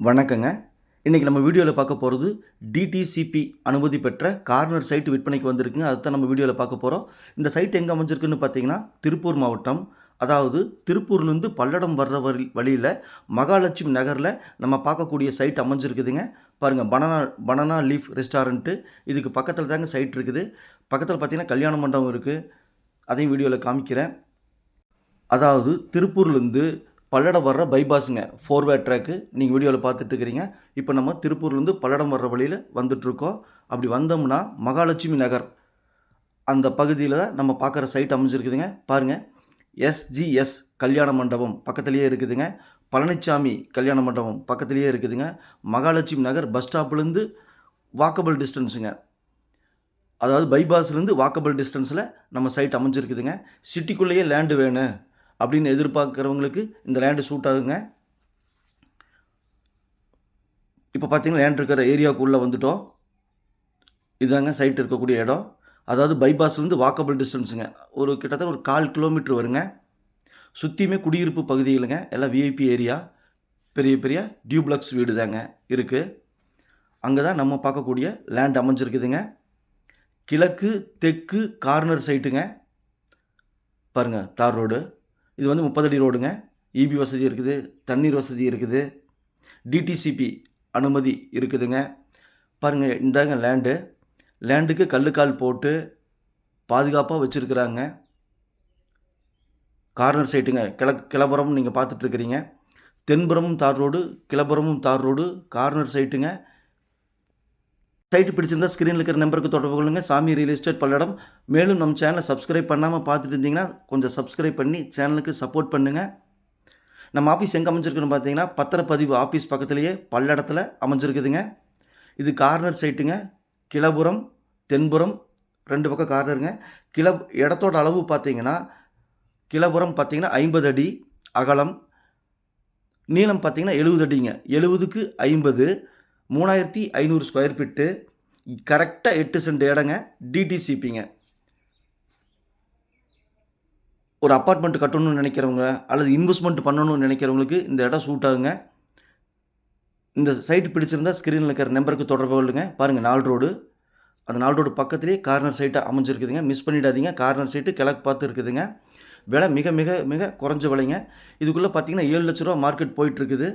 வணக்கங்க. இன்றைக்கி நம்ம வீடியோவில் பார்க்க போகிறது டிடிசிபி அனுமதி பெற்ற கார்னர் சைட் விற்பனைக்கு வந்திருக்குங்க. அதுதான் நம்ம வீடியோவில் பார்க்க போகிறோம் இந்த சைட் எங்கே அமைஞ்சிருக்குன்னு பார்த்தீங்கன்னா திருப்பூர் மாவட்டம். அதாவது திருப்பூர்லேருந்து பல்லடம் வர்ற வழி வழியில் மகாலட்சுமி நகரில் நம்ம பார்க்கக்கூடிய சைட் அமைஞ்சிருக்குதுங்க. பாருங்கள் பனானா பனானா லீஃப் ரெஸ்டாரண்ட்டு. இதுக்கு பக்கத்தில் தாங்க சைட் இருக்குது. பக்கத்தில் பார்த்திங்கன்னா கல்யாண மண்டபம் இருக்குது அதையும் வீடியோவில் காமிக்கிறேன். அதாவது திருப்பூர்லேருந்து பல்லடம் வர்ற பைபாஸுங்க ஃபோர்வே ட்ராக்கு நீங்கள் வீடியோவில் பார்த்துட்டு இருக்கிறீங்க இப்போ நம்ம திருப்பூர்லேருந்து பல்லடம் வர்ற வழியில் வந்துட்ருக்கோம் அப்படி வந்தோம்னா மகாலட்சுமி நகர். அந்த பகுதியில் தான் நம்ம பார்க்குற சைட் அமைஞ்சிருக்குதுங்க. பாருங்கள் எஸ்ஜிஎஸ் கல்யாண மண்டபம் பக்கத்துலேயே இருக்குதுங்க. பழனிச்சாமி கல்யாண மண்டபம் பக்கத்துலேயே இருக்குதுங்க. மகாலட்சுமி நகர் பஸ் ஸ்டாப்லேருந்து வாக்கபிள் டிஸ்டன்ஸுங்க அதாவது பைபாஸ்லேருந்து வாக்கபிள் டிஸ்டன்ஸில் நம்ம சைட் அமைஞ்சிருக்குதுங்க. சிட்டிக்குள்ளேயே லேண்டு வேணும் அப்படின்னு எதிர்பார்க்குறவங்களுக்கு இந்த லேண்டு சூட் ஆகுங்க. இப்போ பார்த்தீங்கன்னா லேண்ட் இருக்கிற ஏரியாவுக்குள்ளே வந்துட்டோம். இதாங்க சைட் இருக்கக்கூடிய இடம். அதாவது பைபாஸ்லேருந்து வாக்கபிள் டிஸ்டன்ஸுங்க ஒரு கிட்டத்தட்ட ஒரு கால் கிலோமீட்டர் வருங்க. சுற்றியுமே குடியிருப்பு பகுதிகளுங்க எல்லாம் விஐபி ஏரியா பெரிய பெரிய டியூப்ளக்ஸ் வீடு தாங்க இருக்குது அங்கே தான் நம்ம பார்க்கக்கூடிய லேண்ட் அமைஞ்சிருக்குதுங்க. கிழக்கு தெற்கு கார்னர் சைட்டுங்க பாருங்கள் தார் ரோடு. இது வந்து முப்பது அடி ரோடுங்க. இபி வசதி இருக்குது தண்ணீர் வசதி இருக்குது டிடிசிபி அனுமதி இருக்குதுங்க. பாருங்கள் இந்தாங்க லேண்டு லேண்டுக்கு கல்லுக்கால் போட்டு பாதுகாப்பாக வச்சுருக்குறாங்க. கார்னர் சைட்டுங்க கிள கிளப்புறமும் நீங்கள் பார்த்துட்ருக்குறீங்க தென்புறமும் தார் ரோடு கிளப்புறமும் தார் ரோடு கார்னர் சைட்டுங்க சைட்டு பிடிச்சிருந்தா ஸ்க்ரீனில் இருக்கிற நம்பருக்கு தொடர்பு கொள்ளுங்கள் சாமி ரியல் எஸ்டேட் பல்லடம். மேலும் நம்ம சேனலை சப்ஸ்கிரைப் பண்ணாமல் பார்த்துட்டு இருந்தீங்கன்னா கொஞ்சம் சப்ஸ்கிரைப் பண்ணி சேனலுக்கு சப்போர்ட் பண்ணுங்கள் நம்ம ஆஃபீஸ் எங்கே அமைஞ்சிருக்குன்னு பார்த்தீங்கன்னா பத்திரப்பதிவு ஆஃபீஸ் பக்கத்துலேயே பல்லடத்தில் அமைஞ்சிருக்குதுங்க. இது கார்னர் சைட்டுங்க கிளபுரம் தென்புறம் ரெண்டு பக்கம் கார்னருங்க கிள இடத்தோட அளவு பார்த்தீங்கன்னா கிளபுரம் பார்த்தீங்கன்னா ஐம்பது அடி அகலம். நீளம் பார்த்தீங்கன்னா எழுபது அடிங்க. எழுபதுக்கு ஐம்பது. மூணாயிரத்தி ஐநூறு ஸ்கொயர் ஃபீட்டு கரெக்டாக எட்டு சென்ட் இடங்க டிடிசிபிங்க ஒரு அப்பார்ட்மெண்ட் கட்டணும்னு நினைக்கிறவங்க அல்லது இன்வெஸ்ட்மெண்ட் பண்ணணும்னு நினைக்கிறவங்களுக்கு இந்த இடம் சூட் ஆகுங்க. இந்த சைட் பிடிச்சிருந்தா ஸ்க்ரீனில் இருக்கிற நம்பருக்கு தொடர்பு கொள்ளுங்க. பாருங்கள் நாலு ரோடு அந்த நாலு ரோடு பக்கத்துலேயே கார்னர் சைட்டாக அமைஞ்சிருக்குதுங்க. மிஸ் பண்ணிடாதீங்க. கார்னர் சைட்டு கிழக்கு பார்த்து இருக்குதுங்க. விலை மிக மிக மிக குறைஞ்ச விலைங்க. இதுக்குள்ளே பார்த்தீங்கன்னா ஏழு லட்ச ரூபா மார்க்கெட் போயிட்டுருக்குது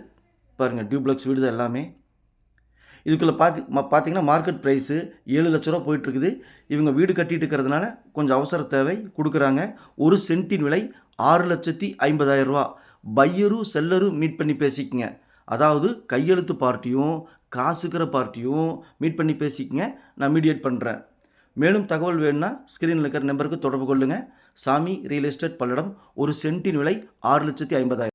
பாருங்கள் டியூப்ளக்ஸ் வீடு தான் எல்லாமே. இதுக்குள்ளே பார்த்து பார்த்தீங்கன்னா மார்க்கெட் ப்ரைஸு ஏழு லட்ச ரூபா போயிட்டுருக்குது. இவங்க வீடு கட்டிட்டு இருக்கிறதுனால கொஞ்சம் அவசர தேவை கொடுக்குறாங்க. ஒரு சென்ட்டின் விலை ஆறு லட்சத்தி ஐம்பதாயிரரூபா பையரும் செல்லரும் மீட் பண்ணி பேசிக்கங்க. அதாவது கையெழுத்து பார்ட்டியும் காசுக்கிற பார்ட்டியும் மீட் பண்ணி பேசிக்கங்க. நான் மீடியேட் பண்ணுறேன் மேலும் தகவல் வேணும்னா ஸ்க்ரீனில் இருக்கிற நம்பருக்கு தொடர்பு கொள்ளுங்கள் சாமி ரியல் எஸ்டேட் பல்லடம் ஒரு சென்ட்டின் விலை ஆறு லட்சத்தி ஐம்பதாயிரம்